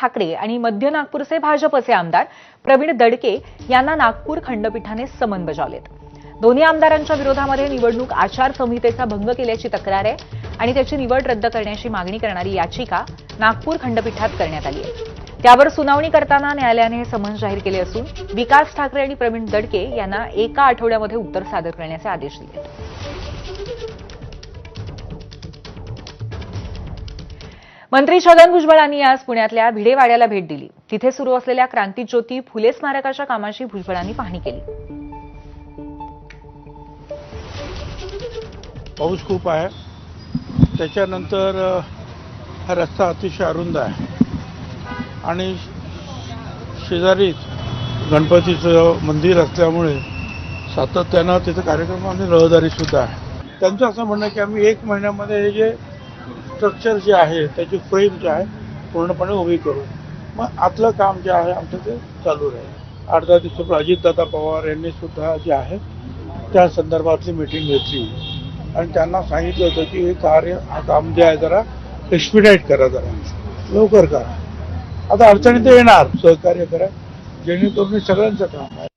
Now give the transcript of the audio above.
ठाकरे आणि मध्य नागपूरचे भाजपचे आमदार प्रवीण दडके यांना नागपूर खंडपीठाने समन बजावलेत. दोन्ही आमदारांच्या विरोधामध्ये निवडणूक आचारसंहितेचा भंग केल्याची तक्रार आहे आणि त्याची निवड रद्द करण्याची मागणी करणारी याचिका नागपूर खंडपीठात करण्यात आली आहे. त्यावर सुनावणी करताना न्यायालयाने हे समन्स जाहीर केले असून विकास ठाकरे आणि प्रवीण दडके यांना एका आठवड्यामध्ये उत्तर सादर करण्याचे आदेश दिले मंत्री छगन भुजबळांनी आज पुण्यातल्या भिडेवाड्याला भेट दिली. तिथे सुरू असलेल्या क्रांतीज्योती फुले स्मारकाच्या कामाची भुजबळांनी पाहणी केली. पाऊस खूप आहे. त्याच्यानंतर हा रस्ता अतिशय अरुंद आहे. आणि शेजारीच गणपतीचं मंदिर असल्यामुळे सातत्यानं तिथं कार्यक्रम आणि रहदारीसुद्धा आहे. त्यांचं असं म्हणणं आहे की आम्ही एक महिन्यामध्ये हे जे स्ट्रक्चर जे आहे त्याची फ्रेम जे आहे पूर्णपणे उभी करू मग आतलं काम जे आहे आमचं ते चालू राहील. आठ दहा दिवसापूर्वी अजितदादा पवार यांनी सुद्धा जे आहे त्या संदर्भातली मीटिंग घेतली. आणि त्यांना सांगितलं होतं की हे कार्य काम जे आहे जरा एक्सपिडाईट करा जरा. लवकर करा. आता अडचणी तर येणार सहकार्य करा. जेणेकरून सगळ्यांचं काम आहे.